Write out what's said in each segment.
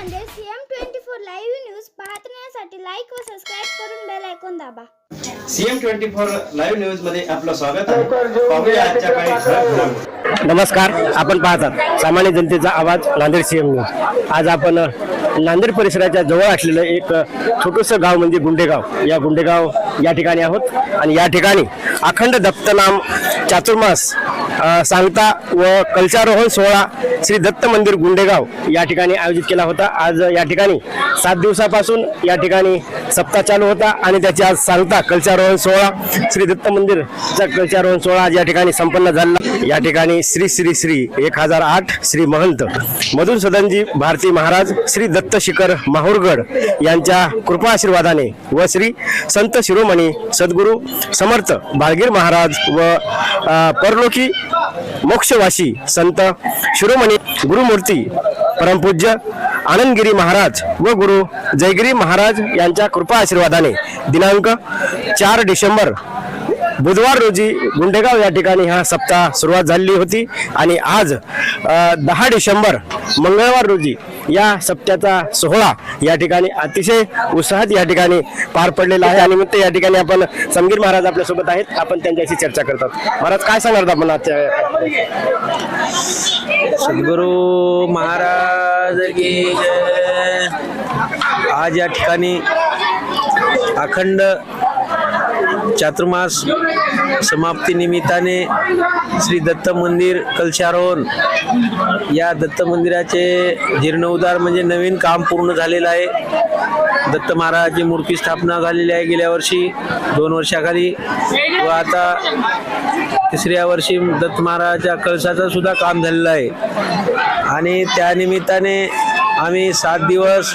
Nanded CM twenty four live news पाहण्यासाठी like व subscribe करून बेल ऐकून दाबा. सीएम ट्वेंटी फोर लाईव्ह न्यूजमध्ये आपलं स्वागत आहे. पाहूया आजच्या काही ठळक घडामोडी. नमस्कार आपण पाहतात सामान्य जनतेचा आवाज नांदेड सीएम न्यूज. आज आपण नांदेड परिसराच्या जवळ असलेलं एक छोटंसं गाव म्हणजे गुंडेगाव. या गुंडेगाव या ठिकाणी आहोत. आणि या ठिकाणी अखंड दत्तनाम चातुर्मास सांगता व कलशारोहण सोहळा श्री दत्त मंदिर गुंडेगाव या ठिकाणी आयोजित केला होता. आज या ठिकाणी सात दिवसापासून या ठिकाणी सप्ताह चालू होता आणि त्याची आज सांगता कलशारोहण सोहळा श्री दत्त मंदिरचा कलशारोहण सोहळा आज या ठिकाणी संपन्न झाला. या ठिकाणी श्री श्री श्री एक हजार आठ श्री महंत मधुर सदनजी भारती महाराज श्री दत्त शिखर माहूरगड यांच्या कृपा आशीर्वादाने व श्री संत शिरोमणी सद्गुरू समर्थ बाळगीर महाराज व परलोकी मोक्षवासी संत शिरोमणी गुरुमूर्ती परमपूज्य आनंदगिरी महाराज व गुरु जयगिरी महाराज यांच्या कृपा आशीर्वादाने दिनांक चार डिसेंबर बुधवार रोजी गुंडेगाव या ठिकाणी हा सप्ताह सुरुवात झालेली होती आणि आज दहा डिसेंबर मंगळवार रोजी या सप्त्याचा सोहळा या ठिकाणी अतिशय उत्साहात या ठिकाणी पार पडलेला आहे. आणि निमित्त या ठिकाणी आपण समगीर महाराज आपल्यासोबत आहेत. आपण त्यांच्याशी चर्चा करतात. महाराज काय सांगणार आपण आजच्या सद्गुरू महाराज की आज या ठिकाणी अखंड चातुर्मास समाप्ती निमित्ताने श्री दत्त मंदिर कलशारोहण. या दत्त मंदिराचे जीर्णोद्धार म्हणजे नवीन काम पूर्ण झालेलं आहे. दत्त महाराजाची मूर्ती स्थापना झालेली आहे गेल्या वर्षी दोन वर्षाखाली. व आता तिसऱ्या वर्षी दत्त महाराजाच्या कळसाचं सुद्धा काम झालेलं आहे. आणि त्यानिमित्ताने आम्ही सात दिवस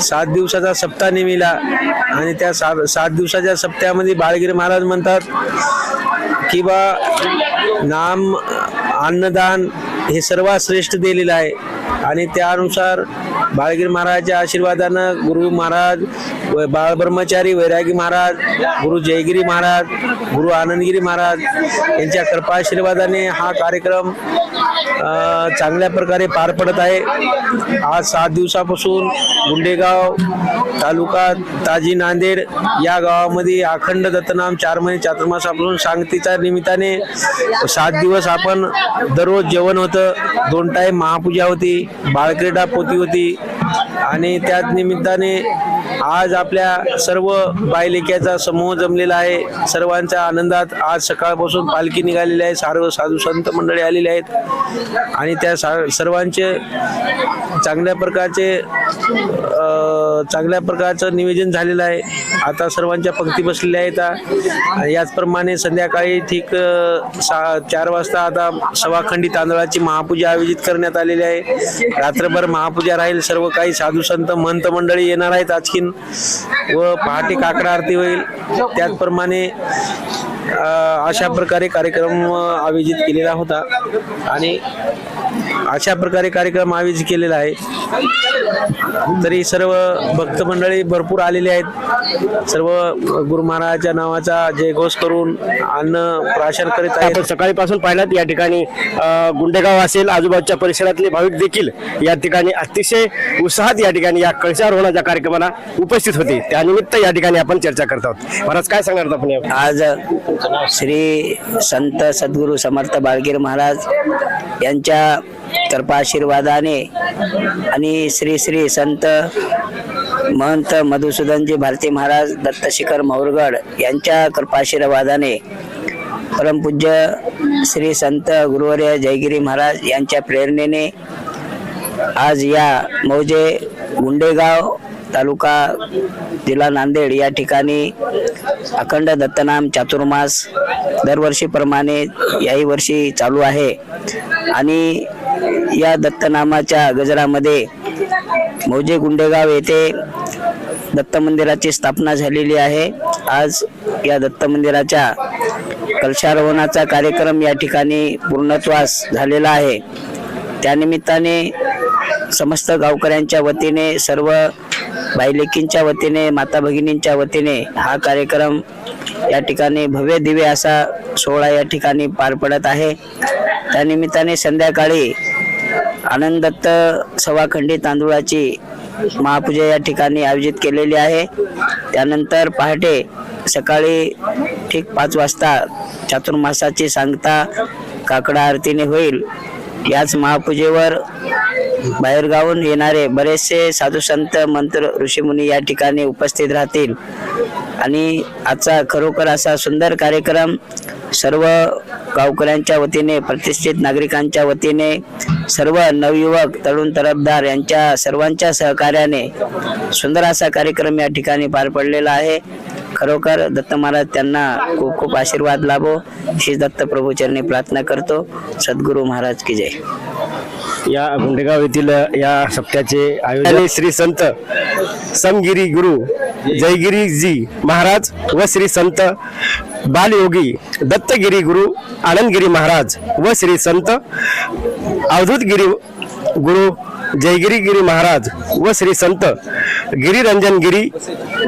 सात दिवसाचा सप्ताह नेमिला आणि त्या सात सात दिवसाच्या सप्त्यामध्ये बाळगिरी महाराज म्हणतात की बा नाम अन्नदान हे सर्वात श्रेष्ठ दिलेलं आहे. आणि त्यानुसार बाळगिरी महाराजच्या आशीर्वादानं गुरु महाराज व बाळ ब्रह्मचारी वैरागी महाराज गुरु जयगिरी महाराज गुरु आनंदगिरी महाराज यांच्या कृपा आशीर्वादाने हा कार्यक्रम चांगल्या प्रकारे पार पडत आहे. आज सात दिवसापासून गुंडेगाव तालुका ताजी नांदेड या गावामध्ये अखंड दत्तनाम चार महिने चातुर्मासापासून सांगतीच्या निमित्ताने सात दिवस आपण दररोज जेवण होतं. दोन टाईम महापूजा होती बाळक्रीडा पोती होती. आणि त्याच निमित्ताने आज आपल्या सर्व बायलेक्याचा समूह जमलेला आहे. सर्वांच्या आनंदात आज सकाळपासून पालखी निघालेली आहे. सर्व साधू संत मंडळी आलेले आहेत. आणि त्या सा- सर्वांचे चांगल्या प्रकारचे चांगल्या प्रकारचं नियोजन झालेलं आहे. आता सर्वांच्या पंक्ती बसलेल्या आहेत. याचप्रमाणे संध्याकाळी ठीक सहा सा चार वाजता आता सवाखंडी तांदळाची महापूजा आयोजित करण्यात आलेली आहे. रात्रभर महापूजा राहील. सर्व काही साधू संत महंत मंडळी येणार आहेत आणखीन व पहाटे काकडा आरती होईल. त्याचप्रमाणे अशा प्रकारे कार्यक्रम आयोजित केलेला होता. आणि अशा प्रकारे कार्यक्रम आयोजित केलेला आहे. तरी सर्व भक्त मंडळी भरपूर आलेले आहेत. सर्व गुरु महाराजाच्या नावाचा जयघोष करून अन्न प्राशन करीत आहेत. सकाळीपासून पाहिलात या ठिकाणी गुंडेगाव असेल आजूबाजूच्या परिसरातले भाविक देखील या ठिकाणी अतिशय उत्साहात या ठिकाणी या कळशारोहणाच्या कार्यक्रमाला उपस्थित होते. त्यानिमित्त या ठिकाणी आपण चर्चा करत आहोत. महाराज काय सांगणार आपण आज श्री संत सद्गुरू समर्थ बाळगीर महाराज यांच्या कृपा आणि श्री श्री संत महंत मधुसूदनजी भारती महाराज दत्तशिखर मौरगड यांच्या कृपाशीर्वादाने परमपूज्य श्री संत गुरुवर्य जयगिरी महाराज यांच्या प्रेरणेने आज या मौजे गुंडेगाव तालुका जिल्हा नांदेड या ठिकाणी अखंड दत्तनाम चातुर्मास दरवर्षीप्रमाणे याही वर्षी चालू आहे. आणि या दत्तनामाच्या गजरामध्ये मौजे गुंडेगाव येथे दत्त मंदिराची स्थापना झालेली आहे. आज या दत्त मंदिराच्या कलशारोहणाचा कार्यक्रम या ठिकाणी पूर्णत्वास झालेला आहे. त्यानिमित्ताने समस्त गावकऱ्यांच्या वतीने सर्व बायलेकींच्या वतीने माता भगिनींच्या वतीने हा कार्यक्रम या ठिकाणी भव्य दिव्य असा सोहळा या ठिकाणी पार पडत आहे. त्यानिमित्ताने संध्याकाळी आनंदत्त सवाखंडी तांदूळाची महापूजा या ठिकाणी आयोजित केलेली आहे. त्यानंतर पहाटे सकाळी ठीक पाच वाजता चातुर्मासाची सांगता काकडा आरतीने होईल. याच महापूजेवर बाहेरगावून येणारे बरेचसे साधू संत मंत्र ऋषीमुनी या ठिकाणी उपस्थित राहतील. आणि आजचा खरोखर असा सुंदर कार्यक्रम सर्व गावकऱ्यांच्या वतीने प्रतिष्ठित नागरिकांच्या वतीने सर्व नवयुवक तरुण तरफदार यांच्या सर्वांच्या सहकार्याने सुंदर असा कार्यक्रम या ठिकाणी पार पडलेला आहे. खरोखर दत्त महाराज त्यांना खूप खूप आशीर्वाद लाभो. श्री दत्त प्रभूचरणी प्रार्थना करतो. सद्गुरू महाराज की जय. या गुंडेगाव येथील या सप्त्याचे आयोजन श्री संत समगिरी गुरु जयगिरी जी महाराज व श्री संत बालयोगी दत्तगिरी गुरु आनंदगिरी महाराज व श्री संत अवधूतगिरी गुरु जयगिरी गिरी महाराज व श्री संत गिरिरंजन गिरी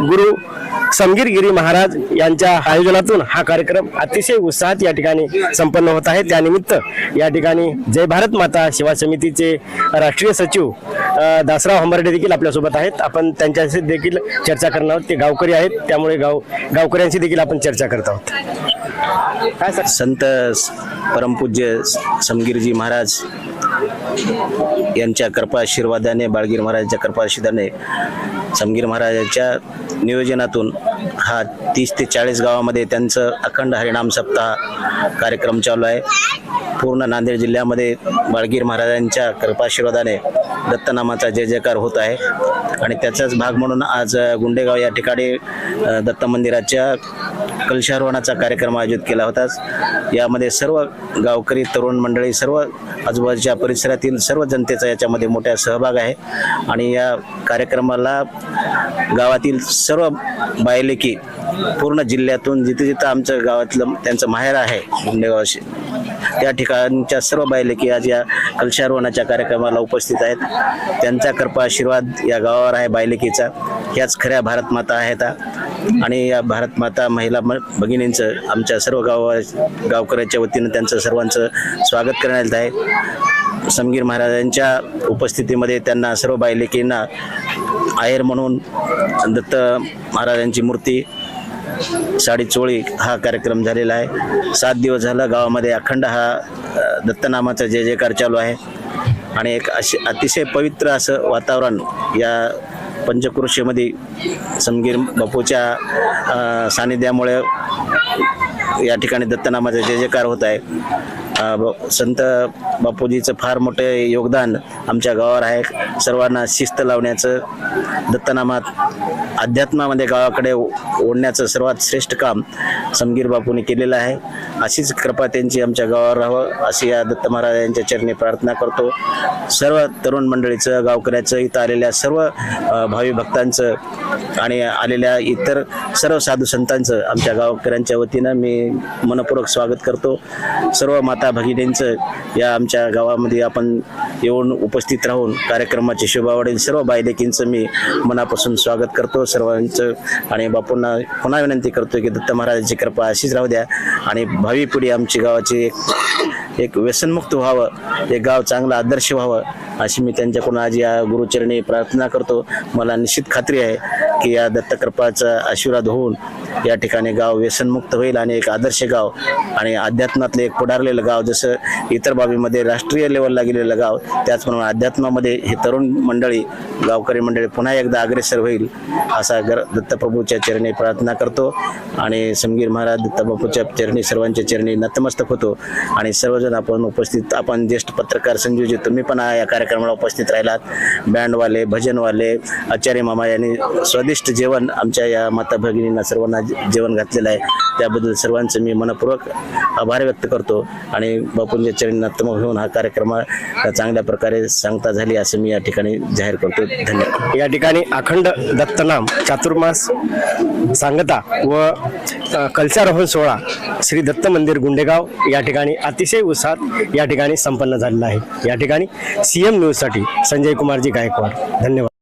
गुरु समगीर गिरी महाराज यांच्या आयोजनातून हा कार्यक्रम अतिशय उत्साहात या ठिकाणी संपन्न होत आहे. त्यानिमित्त या ठिकाणी जय भारत माता सेवा समितीचे राष्ट्रीय सचिव दासराव हंबर्डे देखील आपल्यासोबत आहेत. आपण त्यांच्याशी देखील चर्चा करणार आहोत. ते गावकरी आहेत त्यामुळे गाव गावकऱ्यांशी देखील आपण चर्चा करत आहोत. काय सर? संत परमपूज्य समगिरजी महाराज यांच्या कृपा आशीर्वादाने बाळगीर महाराजांच्या कृपा आशीर्वादाने समगीर महाराजांच्या नियोजनातून हा तीस ते चाळीस गावामध्ये त्यांचं अखंड हरिणाम सप्ताह कार्यक्रम चालू आहे. पूर्ण नांदेड जिल्ह्यामध्ये बाळगीर महाराजांच्या कृपाशीर्वादाने दत्तनामाचा जय जयकार होत आहे. आणि त्याचाच भाग म्हणून आज गुंडेगाव या ठिकाणी दत्त मंदिराच्या कलशारोहणाचा कार्यक्रम आयोजित केला होता. यामध्ये सर्व गावकरी तरुण मंडळी सर्व आजूबाजूच्या परिसरातील सर्व जनतेचा याच्यामध्ये मोठा सहभाग आहे. आणि या कार्यक्रमाला गावातील सर्व बायलेकी पूर्ण जिल्ह्यातून जिथे जिथं आमचं गावातलं त्यांचं माहेर आहे गुंडेगावशी त्या ठिकाणच्या सर्व बायलेकी आज या कलशारोहणाच्या कार्यक्रमाला उपस्थित आहेत. त्यांचा कृपा आशीर्वाद या गावावर आहे बायलेकीचा. ह्याच खऱ्या भारत माता आहेत आणि या भारत माता महिला म- भगिनींचं आमच्या सर्व गाव गावकऱ्याच्या वतीनं त्यांचं सर्वांचं स्वागत करण्यात आहे. समगीर महाराजांच्या उपस्थितीमध्ये त्यांना सर्व बायलेकींना आहेर म्हणून दत्त महाराजांची मूर्ती साडी चोळी हा कार्यक्रम झालेला आहे. सात दिवस झाला गावामध्ये अखंड हा दत्तनामाचा जय जयकार चालू आहे. आणि एक असे अतिशय पवित्र असं वातावरण या पंचक्रोशीमध्ये समगीर बापूच्या सानिध्यामुळे या ठिकाणी दत्तनामाचा जय जयकार होत आहे. संत बापूजीचं फार मोठे योगदान आमच्या गावावर आहे. सर्वांना शिस्त लावण्याचं दत्तनामात अध्यात्मामध्ये गावाकडे ओ- ओढण्याचं सर्वात श्रेष्ठ काम समगीर बापूने केलेलं आहे. अशीच कृपा त्यांची आमच्या गावावर राहावं अशी या दत्त महाराज यांच्या चरणी प्रार्थना करतो. सर्व तरुण मंडळीचं गावकऱ्याचं इथं आलेल्या सर्व भावी भक्तांचं आणि आलेल्या इतर सर्व साधू संतांचं आमच्या गावकऱ्यांच्या वतीनं मी मनपूर्वक स्वागत करतो. सर्व माता भगिनींचं या आमच्या गावामध्ये आपण येऊन उपस्थित राहून कार्यक्रमाची शोभा वाढेल सर्व बायलेकींचं मी मनापासून स्वागत करतो. सर्वांचं आणि बापूंना पुन्हा विनंती करतो की दत्त महाराजांची कृपा अशीच राहू द्या. आणि भावी पिढी आमची गावाची एक एक व्यसनमुक्त व्हावं एक गाव चांगलं आदर्श व्हावं अशी मी त्यांच्याकडून आज या गुरुचरणी प्रार्थना करतो. मला निश्चित खात्री आहे की या दत्तकृपाचा आशीर्वाद होऊन या ठिकाणी गाव व्यसनमुक्त होईल आणि एक आदर्श गाव आणि अध्यात्मातलं एक पुढारलेलं गाव जसं इतर बाबीमध्ये राष्ट्रीय लेवलला गेलेलं गाव त्याचप्रमाणे अध्यात्मामध्ये हे तरुण मंडळी गावकरी मंडळी पुन्हा एकदा अग्रेसर होईल असा गर दत्तप्रभूच्या चरणी प्रार्थना करतो आणि समगीर महाराज दत्तबापूच्या चरणी सर्वांच्या चरणी नतमस्तक होतो आणि सर्वजण आपण उपस्थित आपण ज्येष्ठ पत्रकार संजीवजी तुम्ही पण या कार्यक्रमाला उपस्थित राहिलात. बँडवाले भजनवाले आचार्य मामा यांनी स्वादिष्ट जेवण आमच्या या माता भगिनींना सर्वांना जेवण घातलेलं आहे. त्याबद्दल सर्वांचं मी मनपूर्वक आभार व्यक्त करतो आणि बापूंच्या चरणी नतमस्तक होऊन हा कार्यक्रम चांगल्या प्रकारे सांगता झाली असं मी या ठिकाणी जाहीर करतो. धन्यवाद. या ठिकाणी अखंड दत्तनाम चातुर्मास सांगता व अ, कलशारोहण सोहळा श्री दत्त मंदिर गुंडेगाव या ठिकाणी अतिशय उत्साहात या ठिकाणी संपन्न झालेला आहे. या ठिकाणी सी एम न्यूजसाठी संजय कुमारजी गायकवाड. धन्यवाद.